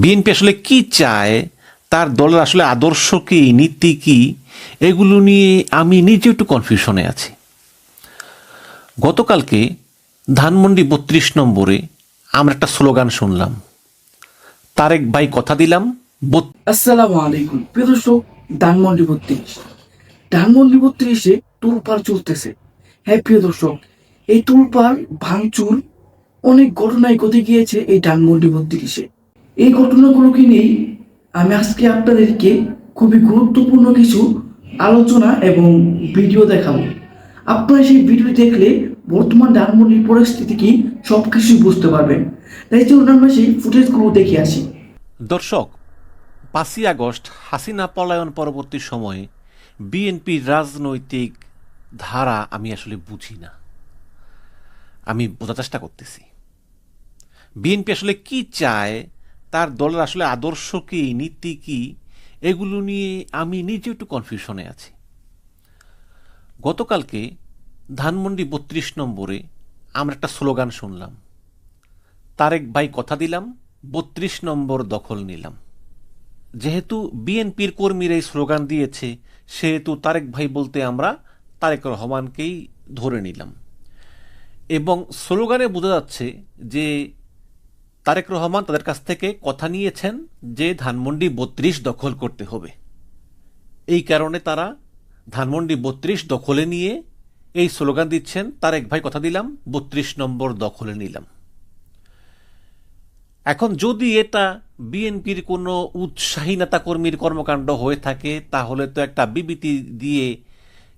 BNP আসলে কি চায়, তার দলের আসলে আদর্শ কি, নীতি কি, এগুলো নিয়ে আমি নিজে একটু কনফিউশনে আছি। গতকালকে ধানমন্ডি বত্রিশ নম্বরে আমরা একটা স্লোগান শুনলাম। তারেক ভাই কথা দিলাম আসসালামু আলাইকুম। প্রিয় দর্শক, ধানমন্ডি বত্রিশ। ধানমন্ডি বত্রিশে তুলপার চলতেছে। হ্যাঁ প্রিয় দর্শক, এই তুলপার ভাঙচুর, অনেক ঘটনায় ঘটে গিয়েছে এই ধানমন্ডি বত্রিশে। এই ঘটনাগুলোকে নিয়ে আমি আজকে আপনাদেরকে খুবই গুরুত্বপূর্ণ কিছু আলোচনা এবং ভিডিও দেখাবো। আপনারা সেই ভিডিও দেখলে বর্তমান ধানমন্ডির পরিস্থিতি কি সব কিছুই বুঝতে পারবেন। তাই চলুন আমরা সেই ফুটেজগুলো দেখে আসি। দর্শক, পাঁচই আগস্ট হাসিনা পলায়ন পরবর্তী সময়ে বিএনপির রাজনৈতিক ধারা আমি আসলে বুঝি না। আমি বোঝার চেষ্টা করতেছি। বিএনপি আসলে কি চায় তার দলের আসলে আদর্শ কি, নীতি কি, এগুলো নিয়ে আমি নিজে একটু কনফিউশনে আছি। গতকালকে ধানমন্ডি বত্রিশ নম্বরে আমরা একটা স্লোগান শুনলাম। তারেক ভাই কথা দিলাম, বত্রিশ নম্বর দখল নিলাম। যেহেতু বিএনপির কর্মীরা এই স্লোগান দিয়েছে, সেহেতু তারেক ভাই বলতে আমরা তারেক রহমানকেই ধরে নিলাম। এবং স্লোগানে বোঝা যাচ্ছে যে তারেক রহমান তাদের কাছ থেকে কথা নিয়েছেন যে ধানমন্ডি বত্রিশ দখল করতে হবে। এই কারণে তারা ধানমন্ডি বত্রিশ দখলে নিয়ে এই স্লোগান দিচ্ছেন, তারেক ভাই, কথা দিলাম, বত্রিশ নম্বর দখলে নিলাম। এখন যদি এটা বিএনপির কোনো উৎসাহী নেতাকর্মীর কর্মকাণ্ড হয়ে থাকে, তাহলে তো একটা বিবৃতি দিয়ে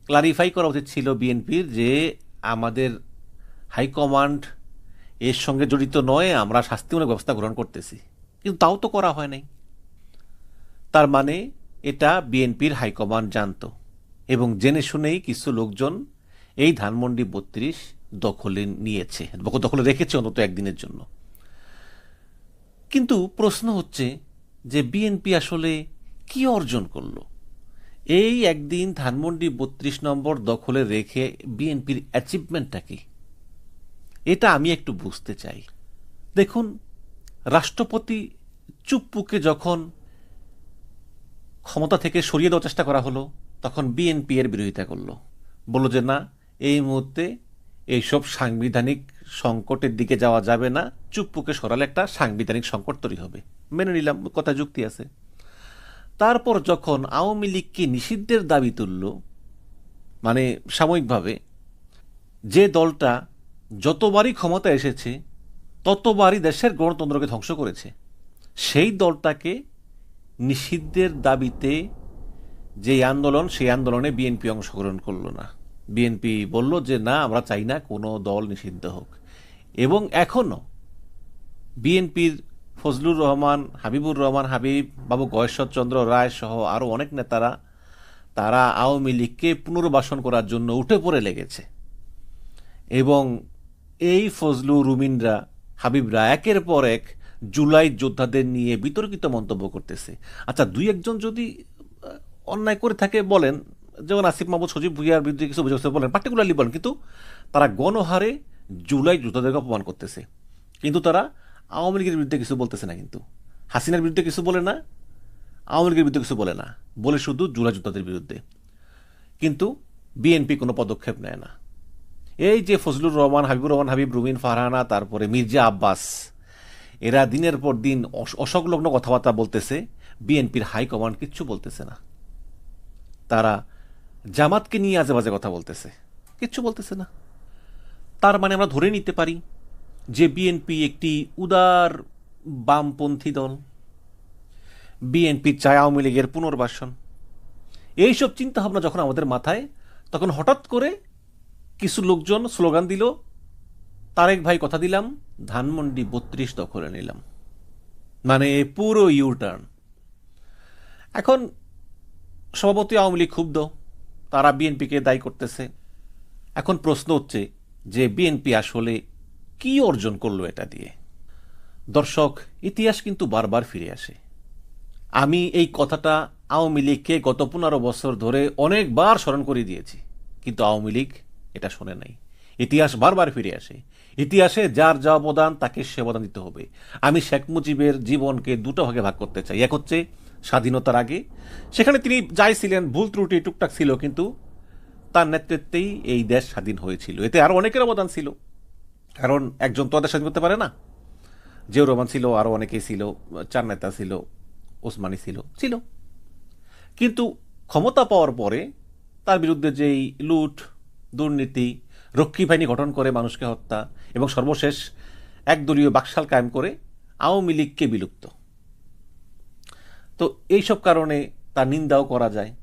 ক্লারিফাই করা উচিত ছিল বিএনপির যে আমাদের হাইকমান্ড এর সঙ্গে জড়িত নয়, আমরা শাস্তিমূলক ব্যবস্থা গ্রহণ করতেছি। কিন্তু তাও তো করা হয় নাই। তার মানে এটা বিএনপির হাইকমান্ড জানতো এবং জেনে শুনেই কিছু লোকজন এই ধানমন্ডি বত্রিশ দখলে নিয়েছে দখলে রেখেছে অন্তত একদিনের জন্য। কিন্তু প্রশ্ন হচ্ছে যে বিএনপি আসলে কি অর্জন করল? এই একদিন ধানমন্ডি বত্রিশ নম্বর দখলে রেখে বিএনপির অ্যাচিভমেন্টটা কি? এটা আমি একটু বুঝতে চাই। দেখুন, রাষ্ট্রপতি চুপ্পুকে যখন ক্ষমতা থেকে সরিয়ে দেওয়ার চেষ্টা করা হলো, তখন বিএনপি এর বিরোধিতা করল। বলল যে, না, এই মুহূর্তে এইসব সাংবিধানিক সংকটের দিকে যাওয়া যাবে না। চুপ্পুকে সরালে একটা সাংবিধানিক সংকট তৈরি হবে। মেনে নিলাম, কথা যুক্তি আছে। তারপর যখন আওয়ামী লীগকে নিষিদ্ধের দাবি তুলল মানে সাময়িকভাবে যে দলটা যতবারই ক্ষমতা এসেছে, ততবারই দেশের গণতন্ত্রকে ধ্বংস করেছে। সেই দলটাকে নিষিদ্ধের দাবিতে যে আন্দোলন, সেই আন্দোলনে বিএনপি অংশগ্রহণ করল না। বিএনপি বলল যে, না, আমরা চাই না কোনো দল নিষিদ্ধ হোক। এবং এখনও বিএনপির ফজলুর রহমান, হাবিবুর রহমান, হাবিব বাবু গয়েশ্বরচন্দ্র রায় সহ আরও অনেক নেতারা, তারা আওয়ামী লীগকে পুনর্বাসন করার জন্য উঠে পড়ে লেগেছে। এবং এই ফজলু রুমিনরা হাবিবরা একের পর এক জুলাই যোদ্ধাদের নিয়ে বিতর্কিত মন্তব্য করতেছে। আচ্ছা দুই একজন যদি অন্যায় করে থাকে বলেন, যেমন আসিফ মাহমুদ, সজীব ভুইয়ার বিরুদ্ধে কিছু অভিযোগ বলেন পার্টিকুলারলি বলেন, কিন্তু তারা গণহারে জুলাই যোদ্ধাদেরকে অপমান করতেছে। কিন্তু তারা আওয়ামী লীগের বিরুদ্ধে কিছু বলতেছে না কিন্তু। হাসিনার বিরুদ্ধে কিছু বলে না, আওয়ামী লীগের বিরুদ্ধে কিছু বলে না। বলে শুধু জুলাই যোদ্ধাদের বিরুদ্ধে। কিন্তু বিএনপি কোনো পদক্ষেপ নেয় না। এই যে ফজলুর রহমান, হাবিবুর রহমান, হাবিব রুমিন ফারহানা, তারপরে মির্জা আব্বাস, এরা দিনের পর দিন অস- অসংলগ্ন কথাবার্তা বলতেছে, বিএনপির হাইকমান্ড কিচ্ছু বলতেছে না। তারা জামাতকে নিয়ে আজে বাজে কথা বলতেছে, কিচ্ছু বলতেছে না। তার মানে আমরা ধরে নিতে পারি যে বিএনপি একটি উদার বামপন্থী দল বিএনপি চায় আওয়ামী লীগের পুনর্বাসন। এইসব চিন্তাভাবনা যখন আমাদের মাথায়, তখন হঠাৎ করে কিছু লোকজন স্লোগান দিল, তারেক ভাই কথা দিলাম, ধানমন্ডি বত্রিশ দখলে নিলাম। মানে পুরো ইউটার্ন এখন সভাপতি আওয়ামী লীগ ক্ষুব্ধ, তারা বিএনপিকে দায়ী করতেছে। এখন প্রশ্ন হচ্ছে যে বিএনপি আসলে কি অর্জন করল এটা দিয়ে? দর্শক, ইতিহাস কিন্তু বারবার ফিরে আসে। আমি এই কথাটা আওয়ামী লীগকে গত পনেরো বছর ধরে অনেকবার স্মরণ করে দিয়েছি, কিন্তু আওয়ামী লীগ এটা শোনে নাই। ইতিহাস বারবার ফিরে আসে। ইতিহাসে যার যা অবদান, তাকে সে অবদান দিতে হবে। আমি শেখ মুজিবের জীবনকে দুটো ভাগে ভাগ করতে চাই। এক হচ্ছে স্বাধীনতার আগে। সেখানে তিনি যাই ছিলেন, ভুল ত্রুটি টুকটাক ছিল, কিন্তু তার নেতৃত্বেই এই দেশ স্বাধীন হয়েছিল। এতে আরও অনেকের অবদান ছিল। কারণ একজন তো স্বাধীন করতে পারে না। জিয়াউর রহমান ছিল, আরও অনেকেই ছিল। চার নেতা ছিল, ওসমানি ছিল ছিল। কিন্তু ক্ষমতা পাওয়ার পরে তার বিরুদ্ধে যেই লুট দুর্নীতি, রক্ষী বাহিনী গঠন করে মানুষকে হত্যা এবং সর্বশেষ একদলীয় বাকশাল কায়েম করে আওয়ামী লীগকে বিলুপ্ত। তো এইসব কারণে তার নিন্দাও করা যায়।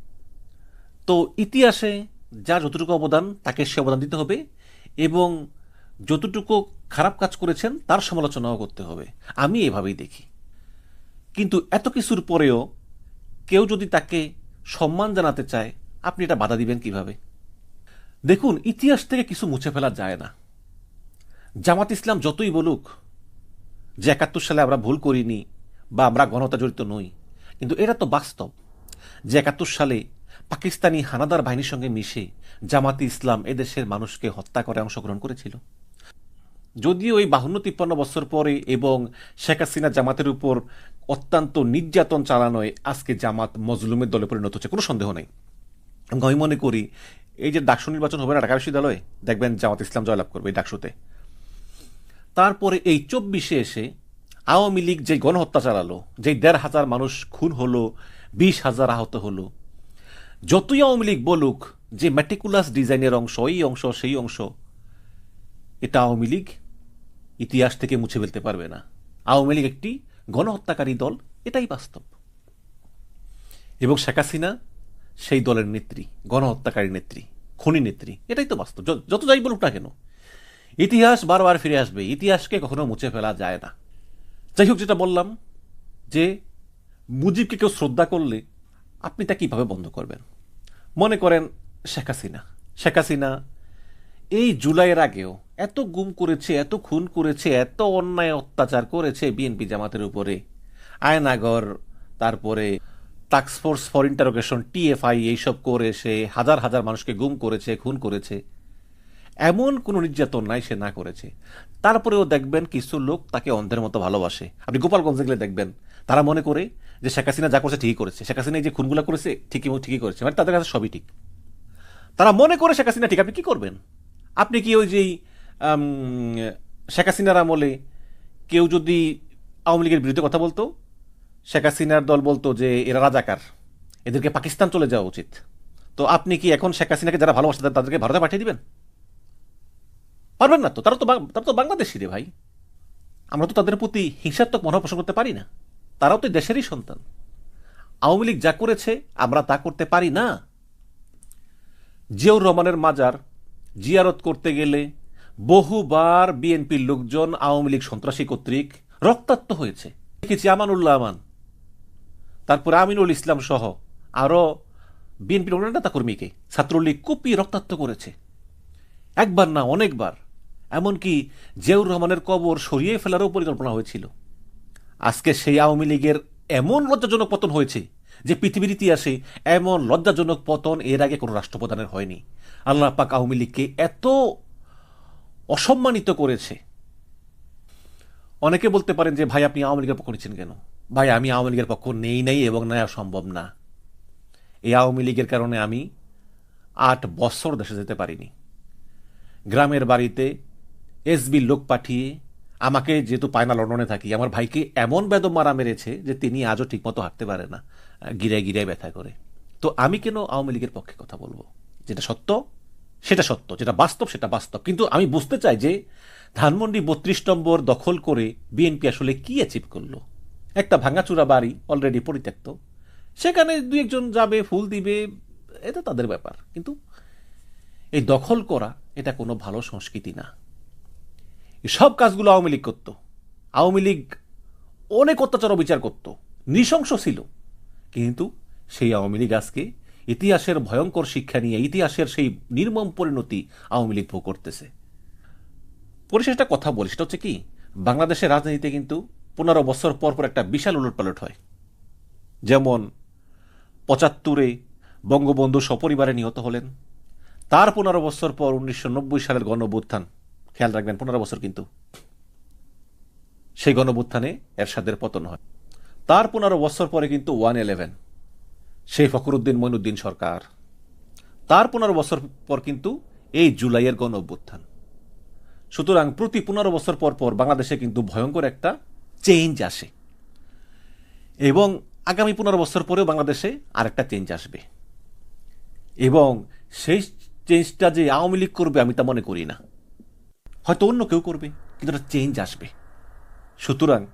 তো ইতিহাসে যা যতটুকু অবদান, তাকে সে অবদান দিতে হবে এবং যতটুকু খারাপ কাজ করেছেন, তার সমালোচনাও করতে হবে। আমি এভাবেই দেখি। কিন্তু এত কিছুর পরেও কেউ যদি তাকে সম্মান জানাতে চায়, আপনি এটা বাধা দিবেন কীভাবে? দেখুন, ইতিহাস থেকে কিছু মুছে ফেলা যায় না। জামাত ইসলাম যতই বলুক যে একাত্তর সালে আমরা ভুল করিনি বা আমরা গণহত্যা জড়িত নই, কিন্তু এটা তো বাস্তব যে একাত্তর সালে পাকিস্তানি হানাদার বাহিনীর সঙ্গে মিশে জামাতি ইসলাম এদেশের মানুষকে হত্যা করে অংশগ্রহণ করেছিল। যদিও ওই বাহান্ন তিপ্পান্ন বছর পরে এবং শেখ হাসিনা জামাতের উপর অত্যন্ত নির্যাতন চালানোয় আজকে জামাত মজলুমের দলে পরিণত হচ্ছে, কোনো সন্দেহ নেই। আমি মনে করি এই যে ডাকসু নির্বাচন হবে না ঢাকা বিশ্ববিদ্যালয়ে? দেখবেন জামাত ইসলাম জয়লাভ করবে এই ডাকসুতে। তারপরে এই চব্বিশে এসে আওয়ামী লীগ যে গণহত্যা চালালো যে দেড় হাজার মানুষ খুন হলো, বিশ হাজার আহত হলো, যতই আওয়ামী লীগ বলুক যে ম্যাটিকুলাস ডিজাইনের অংশ, এই অংশ, সেই অংশ, এটা আওয়ামী লীগ ইতিহাস থেকে মুছে ফেলতে পারবে না। আওয়ামী লীগ একটি গণহত্যাকারী দল, এটাই বাস্তব। এবং শেখ হাসিনা সেই দলের নেত্রী, গণহত্যাকারী নেত্রী, খনি নেত্রী, এটাই তো বাস্তব। যত যাই বলুক না কেন, ইতিহাস বারবার ফিরে আসবে, ইতিহাসকে কখনো মুছে ফেলা যায় না। যাই হোক, যেটা বললাম, যে মুজিবকে কেউ শ্রদ্ধা করলে আপনি তা কীভাবে বন্ধ করবেন? মনে করেন শেখ হাসিনা। শেখ হাসিনা এই জুলাইয়ের আগেও এত গুম করেছে, এত খুন করেছে, এত অন্যায় অত্যাচার করেছে বিএনপি জামাতের উপরে। আয়নাগর, তারপরে টাস্কফোর্স ফর ইন্টারোগেশন, টিএফআই, এইসব করে সে হাজার হাজার মানুষকে গুম করেছে, খুন করেছে। এমন কোনো নির্যাতন নাই সে না করেছে। তারপরেও দেখবেন কিছু লোক তাকে অন্ধের মতো ভালোবাসে। আপনি গোপালগঞ্জে গেলে দেখবেন, তারা মনে করে যে শেখ হাসিনা যা করেছে ঠিকই করেছে। শেখ হাসিনা যে খুনগুলা করেছে, ঠিকই ঠিকই করেছে। মানে তাদের কাছে সবই ঠিক। তারা মনে করে শেখ হাসিনা ঠিক, আপনি কী করবেন? আপনি কি ওই যেই শেখ হাসিনার আমলে কেউ যদি আওয়ামী লীগের বিরুদ্ধে কথা বলতো? শেখ হাসিনার দল বলতো যে, এরা রাজাকার, এদেরকে পাকিস্তান চলে যাওয়া উচিত। তো আপনি কি এখন শেখ হাসিনাকে যারা ভালোবাসে, তাদের- তাদেরকে ভারতে পাঠিয়ে দিবেন? পারবেন না তো? তারা তো তারা তো বাংলাদেশি রে ভাই। আমরা তো তাদের প্রতি হিংসাত্মক মনোভাব পোষণ করতে পারি না। তারাও তো দেশেরই সন্তান। আওয়ামী লীগ যা করেছে, আমরা তা করতে পারি না। জিয়াউর রহমানের মাজার জিয়ারত করতে গেলে বহুবার বিএনপির লোকজন, আওয়ামী লীগ সন্ত্রাসী কর্তৃক রক্তাক্ত হয়েছে। দেখেছি আমানুল্লাহ আমান। তারপরে আমিনুল ইসলাম সহ আরও বিএনপির অন্য নেতা কর্মীকে, ছাত্রলীগ কুপিয়ে রক্তাক্ত করেছে। একবার না অনেকবার, এমনকি জিয়াউর রহমানের কবর সরিয়ে ফেলারও পরিকল্পনা হয়েছিল। আজকে সেই আওয়ামী লীগের এমন লজ্জাজনক পতন হয়েছে যে পৃথিবীর ইতিহাসে এমন লজ্জাজনক পতন এর আগে কোনো রাষ্ট্রপ্রধানের হয়নি। আল্লাহ পাক আওয়ামী লীগকে এত অসম্মানিত করেছে। অনেকে বলতে পারেন যে, ভাই, আপনি আওয়ামী লীগের পক্ষ নিচ্ছেন কেন? ভাই, আমি আওয়ামী লীগের পক্ষ নেই, নাই এবং নেওয়া সম্ভব না। এই আওয়ামী লীগের কারণে আমি আট বছর দেশে যেতে পারিনি। গ্রামের বাড়িতে এসবির লোক পাঠিয়ে আমাকে যেহেতু পায়না লন্ডনে থাকি, আমার ভাইকে এমন বেদম মারা মেরেছে যে তিনি আজও ঠিকমতো হাঁটতে পারে না গিরায় গিরায় ব্যথা করে। তো আমি কেন আওয়ামী লীগের পক্ষে কথা বলব? যেটা সত্য, সেটা সত্য, যেটা বাস্তব, সেটা বাস্তব। কিন্তু আমি বুঝতে চাই যে ধানমন্ডি বত্রিশ নম্বর দখল করে বিএনপি আসলে কি অ্যাচিভ করল? একটা ভাঙাচুরা বাড়ি অলরেডি পরিত্যক্ত। সেখানে দুই একজন যাবে, ফুল দিবে, এটা তাদের ব্যাপার। কিন্তু এই দখল করা, এটা কোনো ভালো সংস্কৃতি না। সব কাজগুলো আওয়ামী লীগ করতো। আওয়ামী লীগ অনেক অত্যাচার বিচার করত। নৃশংস ছিল। কিন্তু সেই আওয়ামী লীগ আজকে ইতিহাসের ভয়ঙ্কর শিক্ষা নিয়ে, ইতিহাসের সেই নির্মম পরিণতি আওয়ামী লীগ ভোগ করতেছে। পরিশেষ একটা কথা বলি, সেটা হচ্ছে কি? বাংলাদেশের রাজনীতিতে কিন্তু পনেরো বছর পর পর একটা বিশাল উলটপালট হয়। যেমন পঁচাত্তরে বঙ্গবন্ধু সপরিবারে নিহত হলেন। তার পনেরো বছর পর উনিশশো নব্বই সালের গণ অভ্যুত্থান খেয়াল রাখবেন, পনেরো বছর কিন্তু। সেই গণবুত্থানে এরশাদের পতন হয়। তার পনেরো বছর পরে কিন্তু ওয়ান ইলেভেন। সেই ফখরুদ্দিন মইনুদ্দিন সরকার। তার পনেরো বছর পর কিন্তু এই জুলাইয়ের গণ অভ্যুত্থান সুতরাং প্রতি পনেরো বছর পর পর বাংলাদেশে কিন্তু ভয়ঙ্কর একটা চেঞ্জ আসে। এবং আগামী পনেরো বছর পরেও বাংলাদেশে আরেকটা চেঞ্জ আসবে। এবং সেই চেঞ্জটা যে আওয়ামী লীগ করবে আমি তা মনে করি না। হয়তো অন্য কেউ করবে, কিন্তু একটা চেঞ্জ আসবে। সুতরাং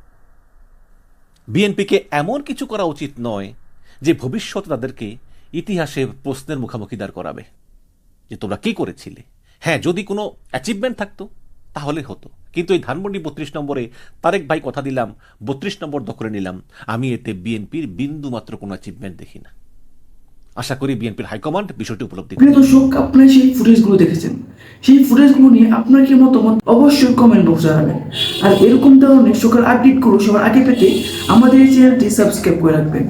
বিএনপিকে এমন কিছু করা উচিত নয় যে ভবিষ্যতে তাদেরকে ইতিহাসে প্রশ্নের মুখোমুখি দাঁড় করাবে। যে তোমরা কি করেছিলে? হ্যাঁ যদি কোনো অ্যাচিভমেন্ট থাকতো। তাহলে হতো। কিন্তু এই ধানমন্ডি বত্রিশ নম্বরে তারেক ভাই কথা দিলাম বত্রিশ নম্বর দখলে নিলাম। আমি এতে বিএনপির বিন্দু মাত্র কোনো অ্যাচিভমেন্ট দেখি না। আশা করি বিএনপির হাইকমান্ড বিষয়টি উপলব্ধি। প্রিয় দর্শক আপনারা সেই ফুটেজগুলো দেখেছেন। সেই ফুটেজগুলো নিয়ে আপনার কি মতামত? অবশ্যই কমেন্ট বক্সে জানাবেন। আর এরকম ধরনের সকাল আপডেটগুলো সবার আগে পেতে আমাদের এই চ্যানেলটি সাবস্ক্রাইব করে রাখবেন।